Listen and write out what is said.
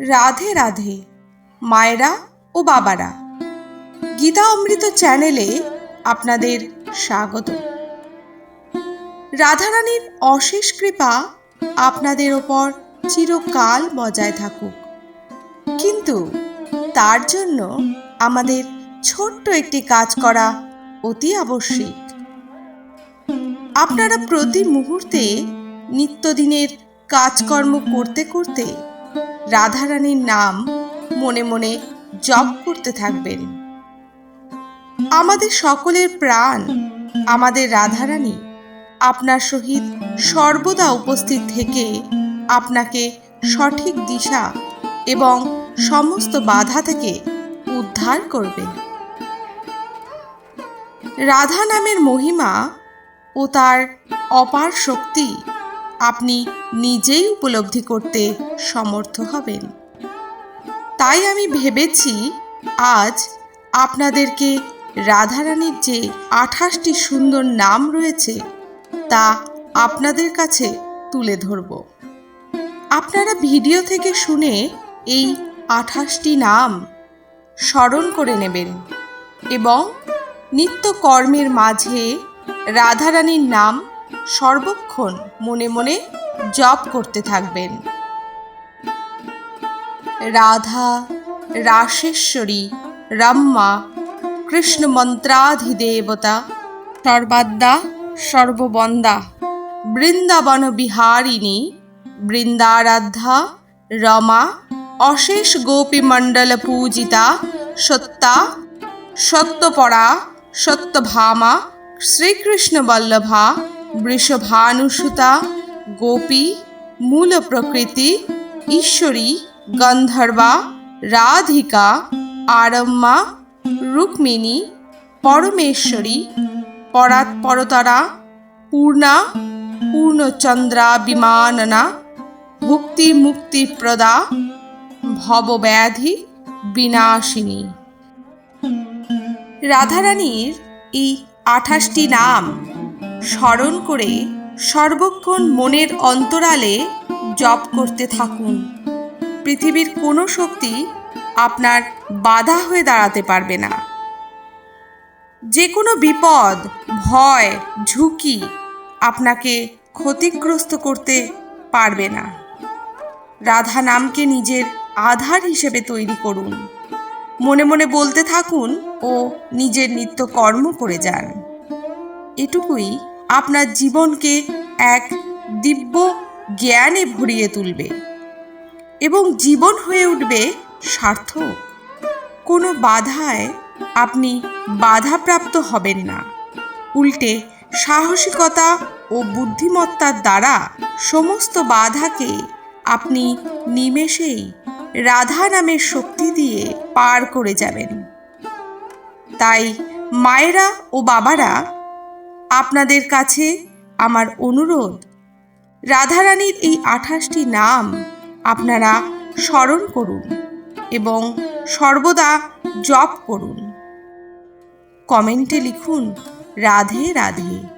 রাধে রাধে, মায়েরা ও বাবারা। গীতা অমৃত চ্যানেলে আপনাদের স্বাগত। রাধারানীর অশেষ কৃপা আপনাদের ওপর চিরকাল বজায় থাকুক। কিন্তু তার জন্য আমাদের ছোট্ট একটি কাজ করা অতি আবশ্যিক। আপনারা প্রতি মুহূর্তে নিত্যদিনের কাজকর্ম করতে করতে রাধারানীর নাম মনে মনে জপ করতে থাকবেন। আমাদের সকলের প্রাণ, আমাদের রাধারানী আপনার সহিত সর্বদা উপস্থিত থেকে আপনাকে সঠিক দিশা এবং সমস্ত বাধা থেকে উদ্ধার করবে রাধা নামের মহিমা ও তার অপার শক্তি আপনি নিজেই উপলব্ধি করতে সমর্থ হবেন। তাই আমি ভেবেছি আজ আপনাদেরকে রাধারানীর যে আঠাশটি সুন্দর নাম রয়েছে, তা আপনাদের কাছে তুলে ধরব। আপনারা ভিডিও থেকে শুনে এই আঠাশটি নাম স্মরণ করে নেবেন এবং নিত্য কর্মের মাঝে রাধারানীর নাম সর্বক্ষণ মনে মনে জপ করতে থাকবেন। রাধা, রাসেশ্বরী, রাম্মা, কৃষ্ণ মন্ত্রাধিদেবতা সর্বাদ্যা সর্ববন্দা, বৃন্দাবন বিহারিণী, বৃন্দারাধ্যা, রমা, অশেষ গোপীমণ্ডল পূজিতা, সত্তা, সত্যপরা, সত্যভামা, শ্রীকৃষ্ণ বল্লভা বৃষভানুসুতা, গোপী মূল প্রকৃতি ঈশ্বরী, গন্ধর্বা, রাধিকা, আরম্মা, রুক্মিণী, পরমেশ্বরী পরাৎপরতারা পূর্ণা পূর্ণচন্দ্রা বিমাননা ভুক্তি মুক্তিপ্রদা ভবব্যাধি, বিনাশিনী। রাধারানীর এই আঠাশটি নাম স্মরণ করে সর্বক্ষণ মনের অন্তরালে জপ করতে থাকুন। পৃথিবীর কোনো শক্তি আপনার বাধা হয়ে দাঁড়াতে পারবে না। যে কোনো বিপদ, ভয়, ঝুঁকি আপনাকে ক্ষতিগ্রস্ত করতে পারবে না। রাধা নামকে নিজের আধার হিসেবে তৈরি করুন। মনে মনে বলতে থাকুন ও নিজের নিত্য কর্ম করে যান। এটুকুই আপনার জীবনকে এক দিব্য জ্ঞানে ভরিয়ে তুলবে এবং জীবন হয়ে উঠবে সার্থক। কোনো বাধায় আপনি বাধাপ্রাপ্ত হবেন না। উল্টে সাহসিকতা ও বুদ্ধিমত্তার দ্বারা সমস্ত বাধাকে আপনি নিমেষেই রাধা নামের শক্তি দিয়ে পার করে যাবেন। তাই মায়েরা ও বাবারা আপনাদের কাছে আমার অনুরোধ। রাধারানীর এই আঠাশটি নাম আপনারা স্মরণ করুন এবং সর্বদা জপ করুন। কমেন্টে লিখুন, রাধে রাধে।